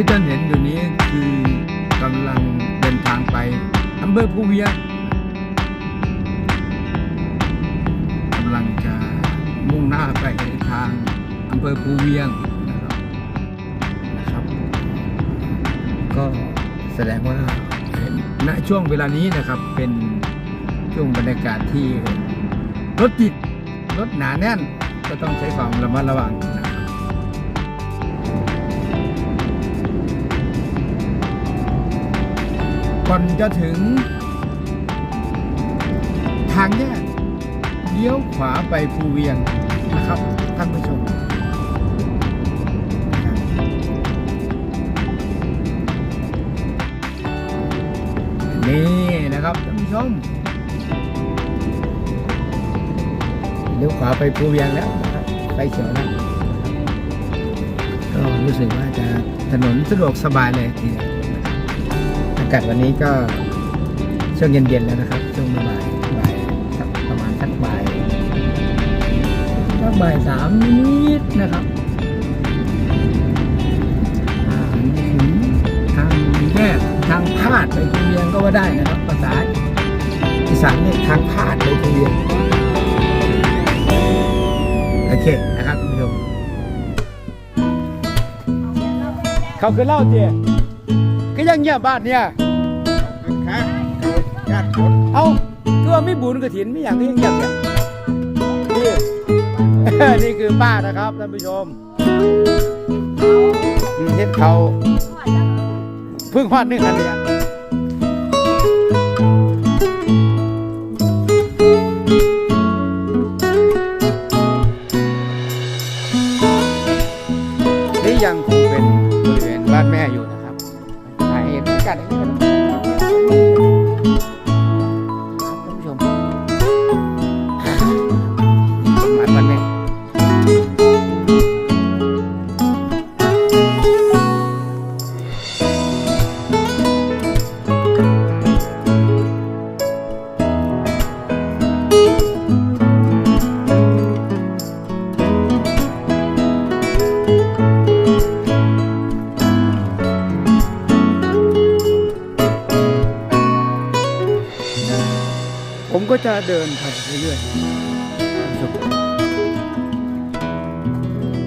ที่ท่านเห็นอยู่นี้คือกำลังเดินทางไปอำเภอภูเวียงกำลังจะมุ่งหน้าไปทางอำเภอภูเวียงนะครับนะครับ ก็แสดงว่าณช่วงเวลานี้นะครับเป็นช่วงบรรยากาศที่รถติดรถหนาแน่นก็ต้องใช้ความระมัดระวังนะ ก่อนจะถึง ทางแยกเลี้ยวขวาไปภูเวียงนะครับท่านผู้ชมนี่นะครับท่านผู้ชมเลี้ยวขวาไปภูเวียงแล้วนะครับไปเขียวแล้วก็รู้สึกว่าจะถนนสะดวกสบายเลยทีเดียว กาศวันนี้ก็ช่วงเย็นๆแล้วนะครับ ช่วงบ่ายบ่ายสักประมาณสักบ่ายสักบ่ายสามนิดนะครับอ่านี่ถึงทางแยกทางพาดไปภูเวียงก็ว่าได้นะครับ ภาษาอีสานเนี่ยทางพาดไปภูเวียงโอเคนะครับคุณผู้ชมเขาคือเล่าเจีย ก็ยังเงียบบ้านเนี่ยครับญาติคนเอาคือว่าไม่บุญกระถินไม่อย่างนี้อย่างเนี่ยนี่ นี่คือป้านะครับท่านผู้ชมอืมเห็ดเขาเพึ่งพอดนึ่งอันเนี้ยนี่ จะเดินไปเรื่อยๆครับ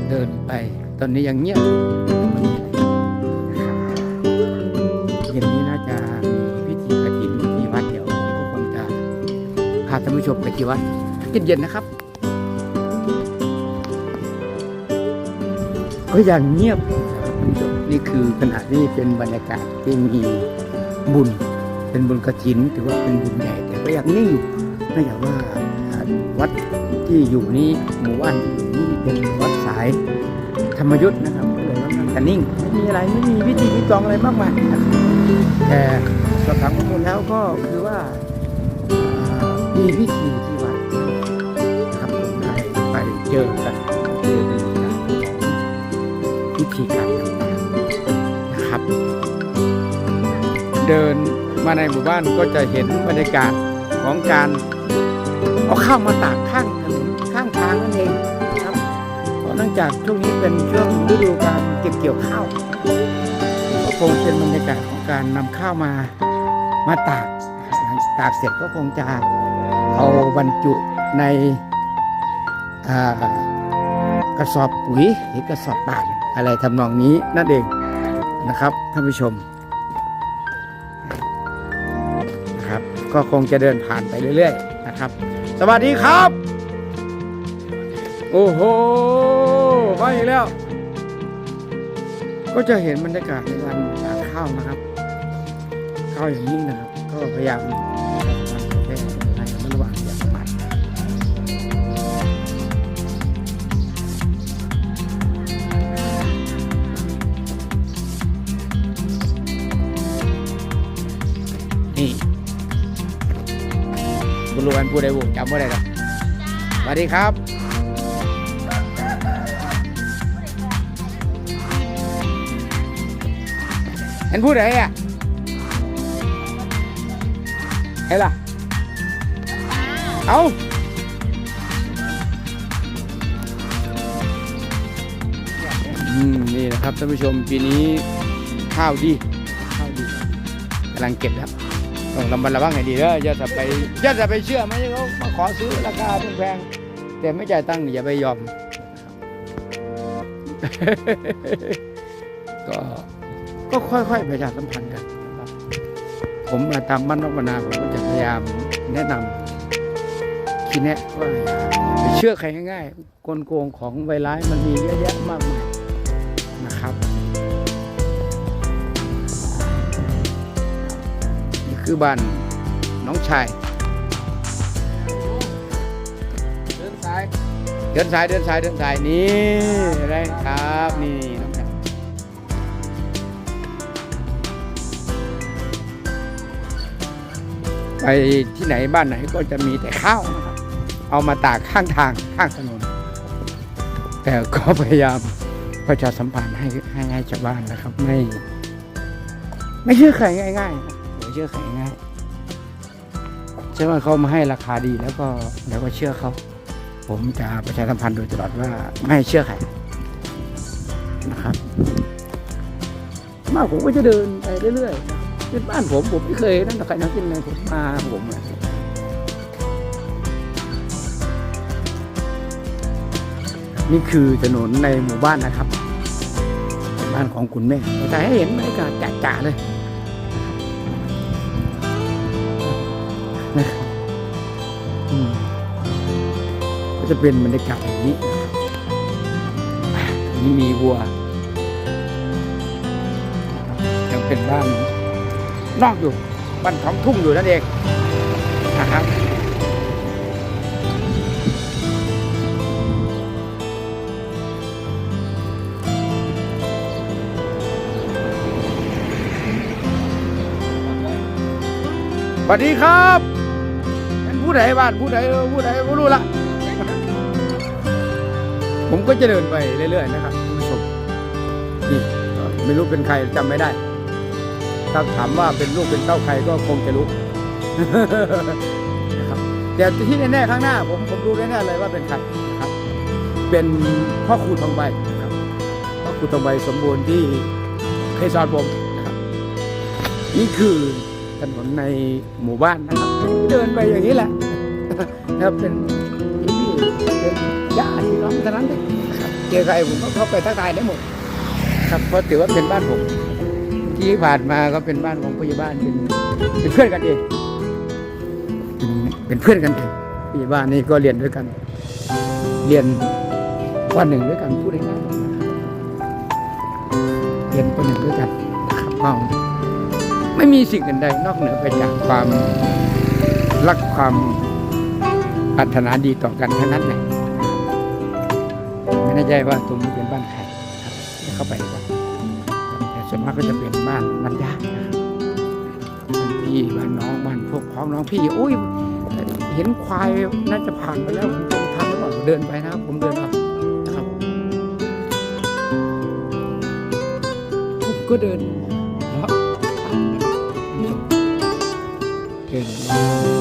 เดินไป ตอนนี้ยังเงียบเย็นนี้น่าจะมีพิธีกระถินพิธีวัดเดี๋ยวก็คงจะพาท่านผู้ชมไปที่วัดเย็นๆนะครับ ก็ยังเงียบนี่คือขณะนี้เป็นบรรยากาศที่มีบุญ เป็นบุญกระถินถือว่าเป็นบุญใหญ่แต่ก็ยังนิ่งอยู่เนื่องจากว่าวัดที่อยู่นี้หมู่บ้านที่อยู่นี่เป็นวัดสายธรรมยุทธ์นะครับก็เลยว่ามันจะนิ่งไม่มีอะไรไม่มีพิธีพิธีอะไรมากมายแต่สอบถามข้อมูลแล้วก็คือว่ามีพิธีที่วัดครับผมได้ไปเจอกันเจอเป็นรรยากาศของพิธีการต่างๆนะครับ เดิน มาในหมู่บ้านก็จะเห็นบรรยากาศของการเอาข้าวมาตากข้างถนนข้างทางนั่นเองครับเพราะนื่องจากช่วงนี้เป็นช่วงฤดูการเก็บเกี่ยวข้าวก็คงเป็นบรรยากาศของการนำข้าวมามาตากตากเสร็จก็คงจะเอาบรรจุในกระสอบปุ๋ยหรือกระสอบป่านอะไรทำนองนี้นั่นเองนะครับท่านผู้ชม ก็คงจะเดินผ่านไปเรื่อยๆนะครับ สวัสดีครับ โอ้โหมาอีกแล้ว ก็จะเห็นบรรยากาศในการตากข้าวนะครับ ข้าวอย่างยิ่งนะครับ ก็พยายาม บุรุษอันผู้ใดบุจำไม่ได้หรอกสวัสดีครับเห็นผู้ใดอะเห็นล่ะ เอาอืมนี่นะครับท่านผู้ชมปีนี้ข้าวดีข้าวดีกำลังเก็บแล้ว ต้องระมัดระวังให้ดีเด้ออย่าจะไปอย่าจะไปเชื่อมันเขามาขอซื้อราคาแพงๆแต่ไม่จ่ายตังค์อย่าไปยอม ก็ก็ค่อยๆประชาสัมพันธ์กันผมมาตามบ้านนอกบรรณาผมก็จะพยายามแนะนำทีแนะว่าอย่าไปเชื่อใครง่ายๆกลโกงของไวร้ายมันมีเยอะแยะมากมาย คือบ้านน้องชาย เดินสาย เดินสายเดินสายเดินสายนี่อะไรครับนี่น้องชายไปที่ไหนบ้านไหนก็จะมีแต่ข้าวนะครับ เอามาตากข้างทางข้างถนน แต่ก็พยายามประชาสัมพันธ์ให้ให้ให้ชาวบ้านนะครับ ไม่ ไม่เชื่อใครง่ายๆนะอย่า เชื่อใครง่ายเชื่อว่าเขามาให้ราคาดีแล้วก็แล้วก็เชื่อเขา ผมจะประชาสัมพันธ์โดยตลอดว่าไม่ให้เชื่อใครนะครับ มากผมก็จะเดินไปเรื่อยๆนะเป็นบ้านผมผมไม่เคยนั่นแต่ใครนั่งกินเลยผมมาผมอะนี่คือถนนในหมู่บ้านนะครับ บ้านของคุณแม่แต่ให้เห็นบรรยากาศจ๋าๆเลย จะเป็นบรรยากาศอย่างนี้นะครับตรงนี้มีวัวยังเป็นบ้านนอกอยู่บ้านท้องทุ่งอยู่นั่นเองนะครับสวัสดีครับเป็นผู้ใดบ้านผู้ใดผู้ใดไม่รู้ละ ผมก็จะเดินไปเรื่อยๆนะครับคุณผู้ชมนี่ไม่รู้เป็นใครจำไม่ได้ ถ้าถามว่าเป็นลูกเป็นเต้าใครก็คงจะรู้นะครับแต่ที่แน่ๆข้างหน้า ผมผมรู้แน่ๆเลยว่าเป็นใครนะครับ เป็นพ่อครูทองใบนะครับพ่อครูทองใบสมบูรณ์ที่เคยสอนผมนะครับ นี่คือถนนในหมู่บ้านนะครับ เดินไปอย่างนี้แหละนะครับเป็นพี่เป็น ญาติพี่น้องเท่านั้นเองเจอใครผมก็เข้าไปทักทายได้หมด ครับเพราะถือว่าเป็นบ้านผม ที่ผ่านมาก็เป็นบ้านของผู้ใหญ่บ้านเป็นเป็นเพื่อนกันเองเป็นเป็นเพื่อนกันเองผู้ใหญ่บ้านนี่ก็เรียนด้วยกัน เรียนวันหนึ่งด้วยกันพูดง่ายๆนะครับเรียนวันหนึ่งด้วยกันนะครับก็ไม่มีสิ่งอื่นใดนอกเหนือไปจากความรักความปรารถนาดีต่อกันเท่านั้นแหละ ไม่แน่ว่าตรงนี้เป็นบ้านใครครับเดี๋ยวเข้าไปดีกว่าแต่ส่วนมากก็จะเป็นบ้านบ้านญาตินะครับบ้านพี่บ้านน้องบ้านพวกพ้องน้องพี่อุ้ยเห็นควายน่าจะผ่านไปแล้วผมตรงทางหรือเปล่าเดินไปนะครับผมเดินเอานะครับผมก็เดินเ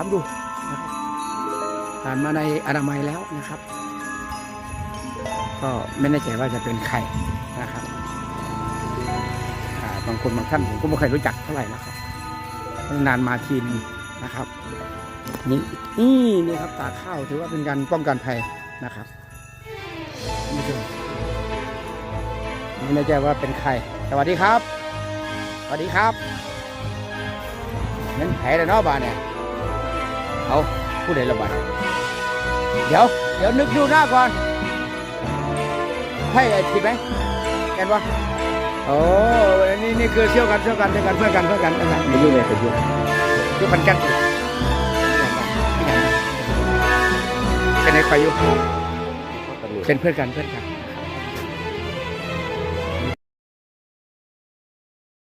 ามดูนะครับผ่านมาในอนามัยแล้วนะครับ ก็ไม่แน่ใจว่าจะเป็นใครนะครับบางคนบางท่านผมก็ไม่เคยรู้จักเท่าไหร่นะครับนานมาทีนึงนะครับนี่นี่นี่ครับตาข้าวถือว่าเป็นการป้องกันภัยนะครับไม่ใช่ไม่แน่ใจว่าเป็นใคร สวัสดีครับ สวัสดีครับนั่นแผลเลยเนาะบ้านเนี่ย เอาผู้ใดระบาดเดี๋ยว เดี๋ยวนึกดูหน้าก่อนใช่ไอ้ทีไหมแกันวะโอ้นี่นี่คือเชี่ยวกันเชี่ยวกันเชี่ยวกันเพื่อนกันเพื่อนกันเพื่อนกันไม่รู้เลยไปยุ่งยุ่งกันกันเป็นไอ้ใครอยู่เป็นเพื่อนกันเพื่อนกัน